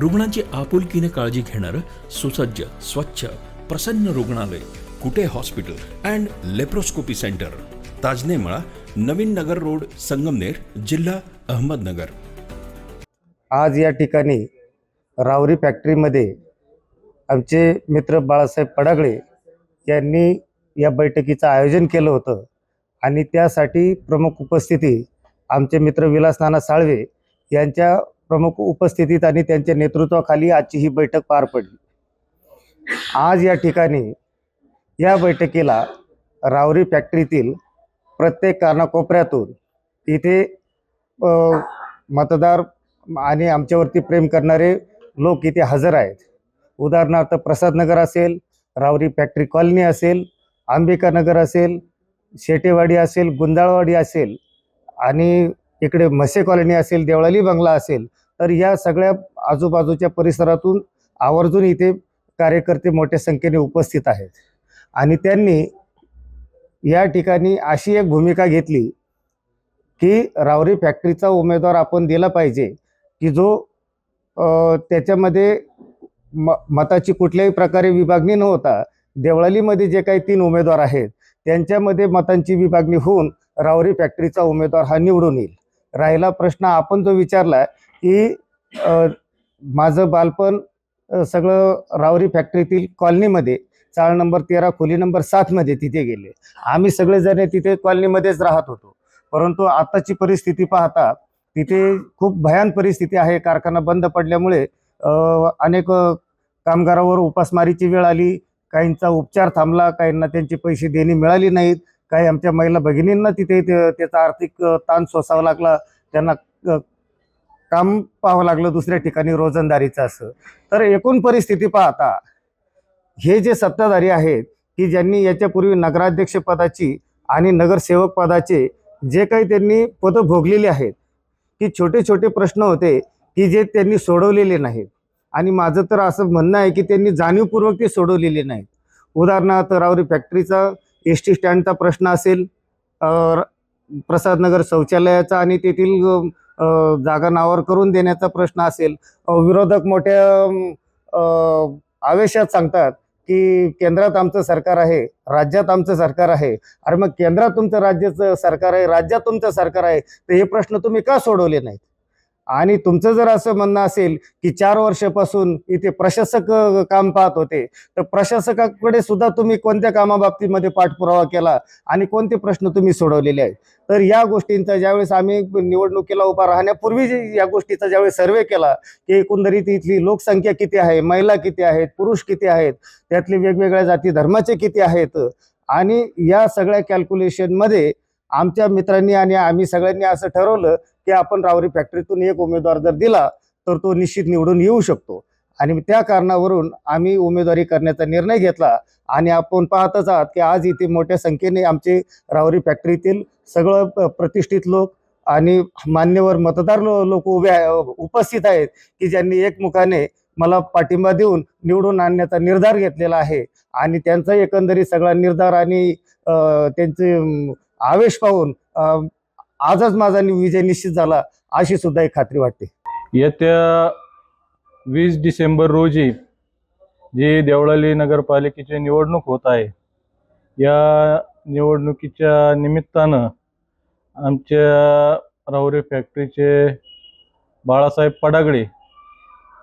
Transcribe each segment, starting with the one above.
रुग्णांची आपुलकीने काळजी घेणारं सुसज्ज स्वच्छ प्रसन्न रुग्णालय Kute hospital and laparoscopy centre Tajnemala Navin Nagar road Sangamner जिल्हा अहमदनगर. आज या ठिकाणी रावरी फॅक्टरीमध्ये आमचे मित्र बाळासाहेब पडागळे यांनी या बैठकीचं आयोजन केलं होतं आणि त्यासाठी प्रमुख उपस्थिती आमचे मित्र विलास नाना साळवे यांच्या प्रमुख उपस्थितीत आणि त्यांच्या नेतृत्वाखाली आजची ही बैठक पार पडली. आज या ठिकाणी या बैठकीला रावरी फॅक्टरीतील प्रत्येक कानाकोपऱ्यातून इथे मतदार आणि आमच्यावरती प्रेम करणारे लोक इथे हजर आहेत. उदाहरणार्थ प्रसादनगर असेल रावरी फॅक्टरी कॉलनी असेल अंबिका नगर असेल शेटेवाडी असेल गुंदाळवाडी असेल आणि इकडे म्हसे कॉलनी असेल देवळाली बंगला असेल तर या सगळ्या आजूबाजूच्या परिसरातून आवर्जून इथे कार्यकर्ते मोठ्या संख्येने उपस्थित आहेत. आणि त्यांनी या ठिकाणी अशी एक भूमिका घेतली की रावरी फॅक्टरीचा उमेदवार आपण दिला पाहिजे की जो त्याच्यामध्ये म मताची कुठल्याही प्रकारे विभागणी न होता देवळालीमध्ये जे काही तीन उमेदवार आहेत त्यांच्यामध्ये मतांची विभागणी होऊन रावरी फॅक्टरीचा उमेदवार हा निवडून येईल. राहिला प्रश्न आपण जो विचारला की माझं बालपण सगळं रावरी फॅक्टरीतील कॉलनीमध्ये चाळ नंबर तेरा खोली नंबर सातमध्ये तिथे गेले. आम्ही सगळेजण तिथे कॉलनीमध्येच राहत होतो. परंतु आताची परिस्थिती पाहता तिथे खूप भयान परिस्थिती आहे. कारखाना बंद पडल्यामुळे अनेक कामगारावर उपासमारीची वेळ आली. काहींचा उपचार थांबला काहींना त्यांचे पैसे देणे मिळाली नाहीत. काही आमच्या महिला भगिनींना तिथे ते- त्याचा आर्थिक ताण सोसावा लागला. त्यांना काम पाहावं लागलं दुसऱ्या ठिकाणी रोजंदारीचं असं. तर एकूण परिस्थिती पाहता हे जे सत्ताधारी आहेत की ज्यांनी याच्यापूर्वी नगराध्यक्ष पदाची आणि नगरसेवक पदाचे जे काही त्यांनी पदं भोगलेली आहेत की छोटे छोटे प्रश्न होते की जे त्यांनी सोडवलेले नाहीत. आणि माझं तर असं म्हणणं आहे की त्यांनी जाणीवपूर्वक ते सोडवलेले नाहीत. उदाहरणार्थ रावरी फॅक्टरीचा एस टी स्टँडचा प्रश्न असेल प्रसादनगर शौचालयाचा आणि तेथील जागा नावावर करून देण्याचा प्रश्न असेल. विरोधक मोठ्या आवेशात सांगतात की केंद्रात आमचं सरकार आहे राज्यात आमचं सरकार आहे. अरे मग केंद्रात तुमचं राज्याचं सरकार आहे राज्यात तुमचं सरकार आहे तर हे प्रश्न तुम्ही का सोडवले नाहीत? आणि तुमचं जर असं म्हणणं असेल की चार वर्षापासून इथे प्रशासक काम पाहत होते तर प्रशासकाकडे सुद्धा तुम्ही कोणत्या कामाबाबतीमध्ये पाठपुरावा केला आणि कोणते प्रश्न तुम्ही सोडवलेले आहेत? तर या गोष्टींचा ज्यावेळेस आम्ही निवडणुकीला उभा राहण्यापूर्वी या गोष्टीचा ज्यावेळेस सर्वे केला की एकंदरीत इथली लोकसंख्या किती आहे महिला किती आहेत पुरुष किती आहेत त्यातले वेगवेगळ्या जाती धर्माचे किती आहेत आणि या सगळ्या कॅल्क्युलेशनमध्ये आमच्या मित्रांनी आणि आम्ही सगळ्यांनी असं ठरवलं की आपण रावरी फॅक्टरीतून एक उमेदवार जर दिला तर तो निश्चित निवडून येऊ शकतो. आणि त्या कारणावरून आम्ही उमेदवारी करण्याचा निर्णय घेतला आणि आपण पाहतच आहात की आज इथे मोठ्या संख्येने आमचे रावरी फॅक्टरीतील सगळं प- प्रतिष्ठित लोक आणि मान्यवर मतदार लोक उभे उपस्थित आहेत की ज्यांनी एकमुखाने मला पाठिंबा देऊन निवडून आणण्याचा निर्धार घेतलेला आहे. आणि त्यांचा एकंदरीत सगळा निर्धार आणि त्यांचे आवेश पाहून आजच माझा विजय निश्चित झाला अशी सुद्धा एक खात्री वाटते. येत्या वीस डिसेंबर रोजी जी देवळाली नगरपालिकेची निवडणूक होत आहे या निवडणुकीच्या निमित्तानं आमच्या राहुरी फॅक्टरीचे बाळासाहेब पडागळे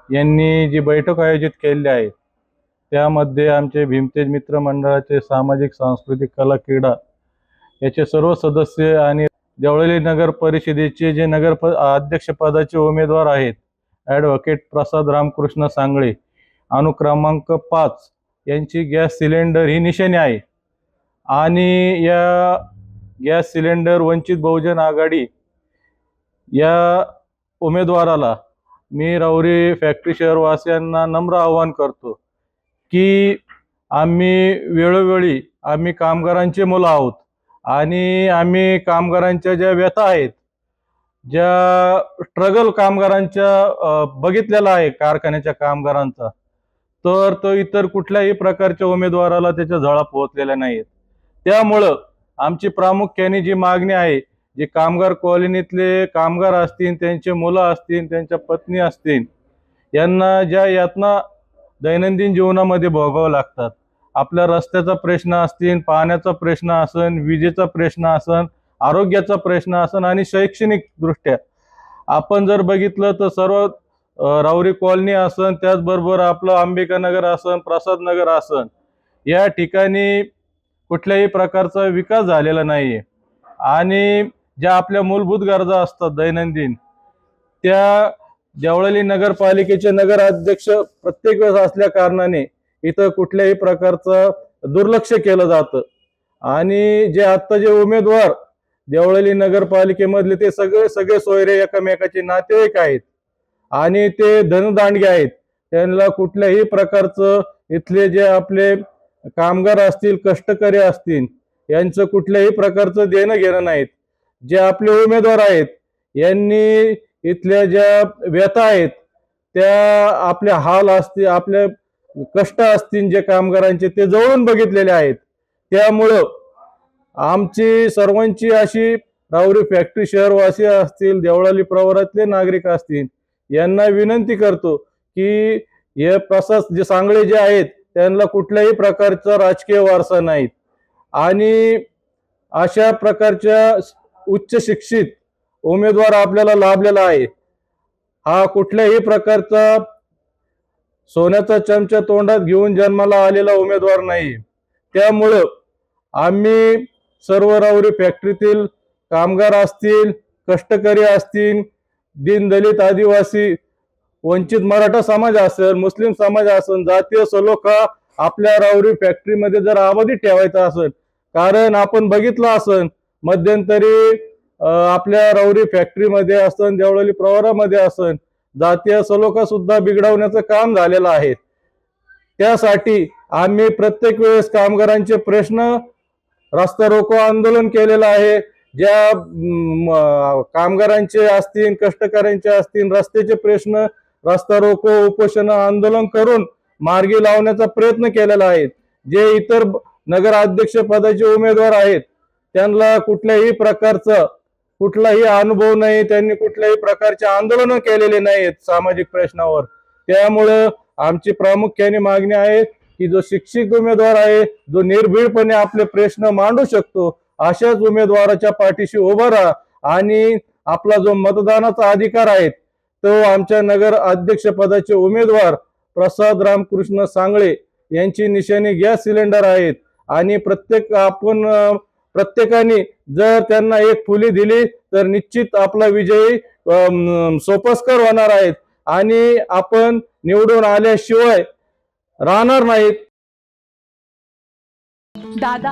यांनी जी बैठक आयोजित केलेली आहे त्यामध्ये आमचे भीमतेज मित्र मंडळाचे सामाजिक सांस्कृतिक कला क्रीडा याचे सर्व सदस्य आणि देवळली नगर परिषदेचे जे नगर प अध्यक्षपदाचे उमेदवार आहेत ॲडव्होकेट प्रसाद रामकृष्ण सांगळे अनुक्रमांक पाच यांची गॅस सिलेंडर ही निशाणी आहे. आणि या गॅस सिलेंडर वंचित बहुजन आघाडी या उमेदवाराला मी राऊरी फॅक्टरी शहरवासियांना नम्र आवाहन करतो की आम्ही वेळोवेळी आम्ही कामगारांचे मुलं आहोत. आणि आम्ही कामगारांच्या ज्या व्यथा आहेत ज्या स्ट्रगल कामगारांच्या बघितलेला आहे कारखान्याच्या कामगारांचा तर तो इतर कुठल्याही प्रकारच्या उमेदवाराला त्याच्या झळा पोहोचलेल्या नाहीत. त्यामुळं आमची प्रामुख्याने जी मागणी आहे जे कामगार कॉलनीतले कामगार असतील त्यांचे मुलं असतील त्यांच्या पत्नी असतील यांना ज्या यातना दैनंदिन जीवनामध्ये भोगावं लागतात आपल्या रस्त्याचा प्रश्न असतील पाण्याचा प्रश्न असन विजेचा प्रश्न असन आरोग्याचा प्रश्न असन आणि शैक्षणिक दृष्ट्या. आपण जर बघितलं तर सर्व राऊरी कॉलनी असन त्याचबरोबर आपलं अंबिका नगर असन प्रसाद नगर असन या ठिकाणी कुठल्याही प्रकारचा विकास झालेला नाही आणि ज्या आपल्या मूलभूत गरजा असतात दैनंदिन त्या देवळाली नगरपालिकेचे नगराध्यक्ष प्रत्येक वेळेस असल्या कारणाने इथं कुठल्याही प्रकारचं दुर्लक्ष केलं जातं. आणि जे आत्ता जे उमेदवार देवळली नगरपालिकेमधले ते सगळे सगळे सोयरे एकमेकाचे नातेवाईक आहेत. आणि ते धनदांडगे आहेत. त्यांना कुठल्याही प्रकारचं इथले जे आपले कामगार असतील कष्टकरी असतील यांचं कुठल्याही प्रकारचं देणं घेणं नाहीत. जे आपले उमेदवार आहेत यांनी इथल्या ज्या व्यथा आहेत त्या आपल्या हाल असतील आपल्या कष्ट असतील जे कामगारांचे ते जवळून बघितलेले आहेत. त्यामुळं आमची सर्वांची अशी रावरी फॅक्टरी शहरवासी असतील देवळाली प्रवरातले नागरिक असतील यांना विनंती करतो की हे प्रसाद जे सांगळे जे आहेत त्यांना कुठल्याही प्रकारचा राजकीय वारसा नाहीत. आणि अशा प्रकारच्या उच्च शिक्षित उमेदवार आपल्याला लाभलेला आहे. हा कुठल्याही प्रकारचा सोन्याचा चमचा तोंडात घेऊन जन्माला आलेला उमेदवार नाही. त्यामुळं आम्ही सर्व राहुरी फॅक्टरीतील कामगार असतील कष्टकरी असतील दीनदलित आदिवासी वंचित मराठा समाज असेल मुस्लिम समाज असेल जातीय सलोखा आपल्या रावरी फॅक्टरीमध्ये जर आबादी ठेवायचा असेल कारण आपण बघितलं असेल मध्यंतरी आपल्या रावरी फॅक्टरीमध्ये असन देवळाली प्रवारामध्ये असन जातीय सलोखा सुद्धा बिघडवण्याचं काम झालेलं आहे. त्यासाठी आम्ही प्रत्येक वेळेस कामगारांचे प्रश्न रस्ता रोको आंदोलन केलेलं आहे. ज्या कामगारांचे असतील कष्टकऱ्यांचे असतील रस्त्याचे प्रश्न रस्ता रोको उपोषण आंदोलन करून मार्गी लावण्याचा प्रयत्न केलेला आहे. जे इतर नगर अध्यक्ष पदाचे उमेदवार आहेत त्यांना कुठल्याही प्रकारचं कुठलाही अनुभव नाही त्यांनी कुठल्याही प्रकारचे आंदोलन केलेले नाहीत सामाजिक प्रश्नावर. त्यामुळं आमची प्रामुख्याने मागणी आहे की जो शिक्षित उमेदवार आहे जो निर्भीडपणे आपले प्रश्न मांडू शकतो अशाच उमेदवाराच्या पाठीशी उभा राहा आणि आपला जो मतदानाचा अधिकार आहे तो आमच्या नगर अध्यक्ष पदाचे उमेदवार प्रसाद रामकृष्ण सांगळे यांची निशाणी गॅस सिलेंडर आहेत. आणि प्रत्येक आपण प्रत्येकाने जर त्यांना एक फुली दिली तर निश्चित आपला विजयी सोपस्कर होणार आहेत. आणि आपण निवडून आल्याशिवाय राहणार नाहीत. दादा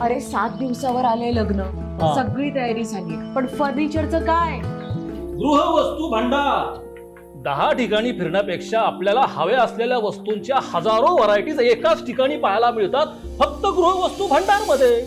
अरे सात दिवसावर आले लग्न. हा. सगळी तयारी झाली पण फर्निचरचं काय? गृहवस्तू भांडार. दहा ठिकाणी फिरण्यापेक्षा आपल्याला हव्या असलेल्या वस्तूंच्या हजारो व्हरायटीज एकाच ठिकाणी पाहायला मिळतात. फक्त गृहवस्तू भांडारमध्ये